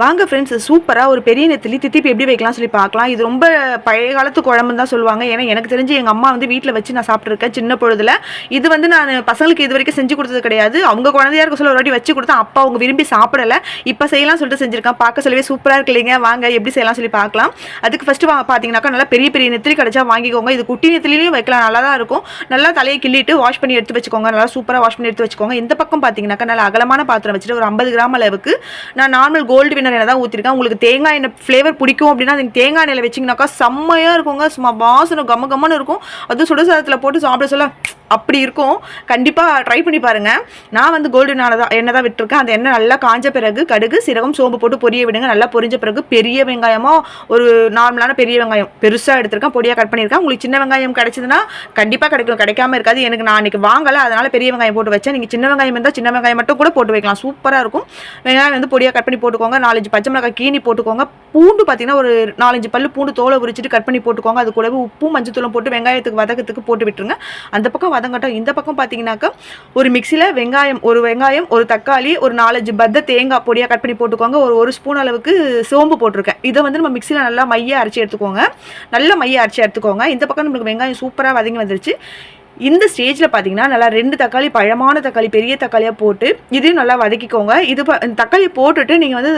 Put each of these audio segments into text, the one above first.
வாங்க ஃப்ரெண்ட்ஸ் சூப்பராக ஒரு பெரிய நெத்திலி தித்திப்பு எப்படி வைக்கலாம் சொல்லி பார்க்கலாம். இது ரொம்ப பழைய காலத்து குழம்புன்னு தான் சொல்லுவாங்க. ஏன்னா எனக்கு தெரிஞ்சு எங்கள் அம்மா வந்து வீட்டில் வச்சு நான் சாப்பிட்ருக்கேன் சின்ன பொழுதுல. இது வந்து நான் பசங்களுக்கு இது வரைக்கும் செஞ்சு கொடுத்தது கிடையாது. அவங்க குழந்தையா இருக்க சொல்ல ஒரு வாட்டி வச்சு கொடுத்தா அப்பா அவங்க விரும்பி சாப்பிடல. இப்போ செய்யலாம் சொல்லிட்டு செஞ்சிருக்கேன். பார்க்க சொல்லவே சூப்பராக இருக்கு இல்லைங்க. வாங்க எப்படி செய்யலாம் சொல்லி பார்க்கலாம். அதுக்கு ஃபஸ்ட்டு பார்த்தீங்கன்னாக்கா நல்லா பெரிய பெரிய நெத்திலி கிடைச்சா வாங்கிக்கோங்க. இது குட்டி நெத்திலையும் வைக்கலாம். நல்லா தான் இருக்கும். நல்லா தலையை கிள்ளிட்டு வாஷ் பண்ணி எடுத்து வச்சுக்கோங்க. நல்லா சூப்பராக வாஷ் பண்ணி எடுத்து வச்சுக்கோங்க. இந்த பக்கம் பார்த்தீங்கன்னாக்கா நல்லா அகலமான பாத்திரம் வச்சுட்டு ஒரு ஐம்பது கிராம் அளவுக்கு நான் நார்மல் கோல்டு வினர் எண்ணெய் தான் ஊற்றிருக்கேன் உங்களுக்கு தேங்காய் எண்ணெய் ஃப்ளேவர் பிடிக்கும் அப்படின்னா நீங்கள் தேங்காய் எண்ணெயில் வச்சிங்கனாக்கா செம்மையாக இருக்குங்க. சும்மா வாசனை கம்ம கம்மன்னு இருக்கும். அதுவும் சுடசாதத்தில் போட்டு சாப்பிட சொல்ல அப்படி இருக்கும். கண்டிப்பாக ட்ரை பண்ணி பாருங்கள் நான் வந்து கோல்டு எண்ணெய் தான் எண்ணெய் தான் விட்டுருக்கேன். அந்த எண்ணெய் நல்லா காஞ்ச பிறகு கடுகு சீரகம் சோம்பு போட்டு பொரிய விடுங்க. நல்லா பொரிஞ்ச பிறகு பெரிய வெங்காயமோ ஒரு நார்மலான பெரிய வெங்காயம் பெருசாக எடுத்திருக்கேன். பொடியாக கட் பண்ணியிருக்கேன். உங்களுக்கு சின்ன வெங்காயம் கிடச்சிதுன்னா கண்டிப்பாக கிடைக்கும் கிடைக்காம இருக்காது. எனக்கு நான் அன்றைக்கி வாங்கலை. அதனால் பெரிய வெங்காயம் போட்டு வச்சேன். நீங்கள் சின்ன வெங்காயம் இருந்தால் சின்ன வெங்காயம் மட்டும் கூட போட்டு வைக்கலாம். சூப்பராக இருக்கும். வெங்காயம் வந்து பொடியாக கட் பண்ணி போட்டுக்கோங்க. நாலு நாலஞ்சு பச்சை மிளகாய் கீணி போட்டுக்கோங்க. பூண்டு பார்த்தீங்கன்னா ஒரு நாலஞ்சு பல்லு பூண்டு தோலை உரிச்சிட்டு கட் பண்ணி போட்டுக்கோங்க. அது கூடவே உப்பும் மஞ்சத்தூளும் போட்டு வெங்காயத்துக்கு வதக்கத்துக்கு போட்டு விட்டுருங்க. அந்த பக்கம் வதங்கட்டும். இந்த பக்கம் பார்த்தீங்கன்னாக்கா ஒரு மிக்சியில் வெங்காயம் ஒரு வெங்காயம் ஒரு தக்காளி ஒரு நாலஞ்சு பத்த தேங்காய் பொடியாக கட் பண்ணி போட்டுக்கோங்க. ஒரு ஒரு ஸ்பூன் அளவுக்கு சோம்பு போட்டிருக்கேன். இதை வந்து நம்ம மிக்சியில் நல்லா மைய அரைச்சி எடுத்துக்கோங்க. நல்லா மையை அரைச்சி எடுத்துக்கோங்க. இந்த பக்கம் நம்மளுக்கு வெங்காயம் சூப்பராக வதங்கி வந்துருச்சு. இந்த ஸ்டேஜில் பார்த்தீங்கன்னா நல்லா ரெண்டு தக்காளி பழமான தக்காளி பெரிய தக்காளியாக போட்டு இதையும் நல்லா வதக்கிக்கோங்க. இது தக்காளி போட்டுட்டு நீங்கள் வந்து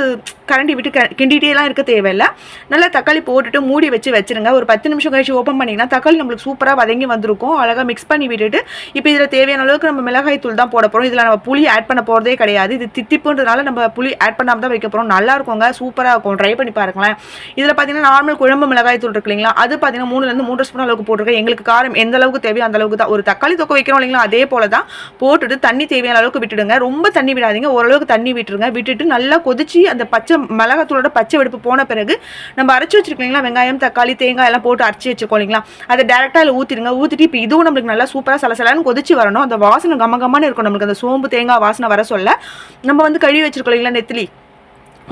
கரண்டி விட்டு க கிண்டிகிட்டேலாம் இருக்க தேவையில்லை. நல்லா தக்காளி போட்டுட்டு மூடி வச்சு வச்சிருங்க. ஒரு பத்து நிமிஷம் கழிச்சு ஓப்பன் பண்ணிங்கன்னா தக்காளி நம்மளுக்கு சூப்பராக வதங்கி வந்திருக்கும். அழகாக மிக்ஸ் பண்ணி விட்டுட்டு இப்போ இதில் தேவையான அளவுக்கு நம்ம மிளகாய் தூள் தான் போட போகிறோம் இதில் நம்ம புளி ஆட் பண்ண போகிறதே கிடையாது. இது தித்திப்புன்றதுனால நம்ம புளி ஆட் பண்ணாமல் தான் வைக்க போகிறோம் நல்லா இருக்குங்க சூப்பராக இருக்கும். ட்ரை பண்ணி பாருங்களேன். இதில் பார்த்தீங்கன்னா நார்மல் குழம்பு மிளகாய் தூள் இருக்கு இல்லைங்களா? அது பார்த்தீங்கன்னா மூணுலேருந்து மூன்று ஸ்பூன் அளவுக்கு போட்டிருக்கேன். எங்களுக்கு காரம் எந்த அளவுக்கு தேவையோ அந்த அளவுக்கு தான். ஒரு தக்காளி தொக்க வைக்கிறோம் இல்லைங்களா? அதே போல தான் போட்டுட்டு தண்ணி தேவையான அளவுக்கு விட்டுடுங்க. ரொம்ப தண்ணி விடாதீங்க. ஓரளவுக்கு தண்ணி விட்டுருங்க. விட்டுட்டு நல்லா கொதிச்சு அந்த பச்சை மிளகாத்தூளோட பச்சை வெடுப்பு போன பிறகு நம்ம அரைச்சி வச்சிருக்கீங்களா? வெங்காயம் தக்காளி தேங்காய் எல்லாம் போட்டு அரைச்சி வச்சுக்கோ இல்லைங்களா? அதை டேரெக்டாக அதில் ஊற்றிடுங்க ஊற்றிட்டு இப்போ இதுவும் நம்மளுக்கு நல்லா சூப்பராக சலசலன்னு கொதிச்சு வரணும். அந்த வாசனை கம கமன்னு இருக்கும் நம்மளுக்கு அந்த சோம்பு தேங்காய் வாசனை வர சொல்ல. நம்ம வந்து கழுவி வச்சிருக்கோம் இல்லைங்களா நெத்திலி?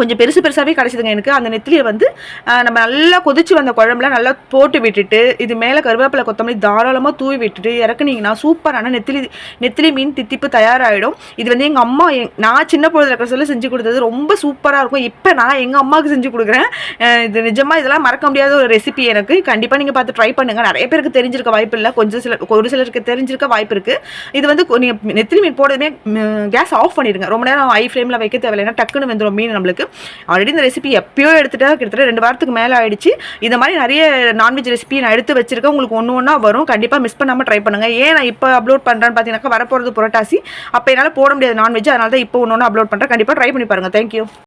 கொஞ்சம் பெருசு பெருசாகவே கிடச்சிதுங்க எனக்கு. அந்த நெத்திலியை வந்து நம்ம நல்லா கொதிச்சு வந்த குழம்புல நல்லா போட்டு விட்டுட்டு இது மேலே கருவேப்பிலை கொத்தமல்லி தாராளமாக தூவி விட்டுட்டு இறக்குனீங்கன்னா சூப்பரான நெத்திலி நெத்திலி மீன் தித்திப்பு தயாராகிடும் இது வந்து எங்கள் அம்மா எங் நான் சின்ன பொழுது இருக்கிற சொல்ல செஞ்சு கொடுத்தது ரொம்ப சூப்பராக இருக்கும். இப்போ நான் எங்கள் அம்மாவுக்கு செஞ்சு கொடுக்குறேன். இது நிஜமாக இதெல்லாம் மறக்க முடியாத ஒரு ரெசிபி எனக்கு. கண்டிப்பாக நீங்கள் பார்த்து ட்ரை பண்ணுங்கள் நிறைய பேருக்கு தெரிஞ்சிருக்க வாய்ப்பு இல்லை. கொஞ்சம் சில ஒரு சிலருக்கு தெரிஞ்சிருக்க வாய்ப்பு இருக்குது இது வந்து நீங்கள் நெத்திலி மீன் போடுறதுமே கேஸ் ஆஃப் பண்ணிடுங்க. ரொம்ப நேரம் ஹை ஃப்ளேமில் வைக்க தேவையில்லை. ஏன்னா டக்குன்னு வந்துடும் மீன் நம்மளுக்கு. ஆல்ரெடி இந்த ரெசிபி எப்பயோ எடுத்துட்டா கிட்டத்தட்ட ரெண்டு வாரத்துக்கு மேலே ஆயிடுச்சு. இந்த மாதிரி நிறைய நான்வெஜ் ரெசிபி நான் எடுத்து வச்சிருக்கேன். உங்களுக்கு ஒன்று ஒன்றா வரும். கண்டிப்பாக மிஸ் பண்ணாமல் ட்ரை பண்ணுங்கள் ஏன் நான் இப்போ அப்லோட் பண்ணுறேன்னு பார்த்தீங்கன்னாக்கா வரப்போகிறது புரட்டாசி. அப்போ என்னால் போட முடியாது நான்வெஜ் அதனால தான் இப்போ ஒன்று ஒன்று அப்லோட் பண்ணுறேன் கண்டிப்பாக ட்ரை பண்ணி பாருங்கள் தேங்க்யூ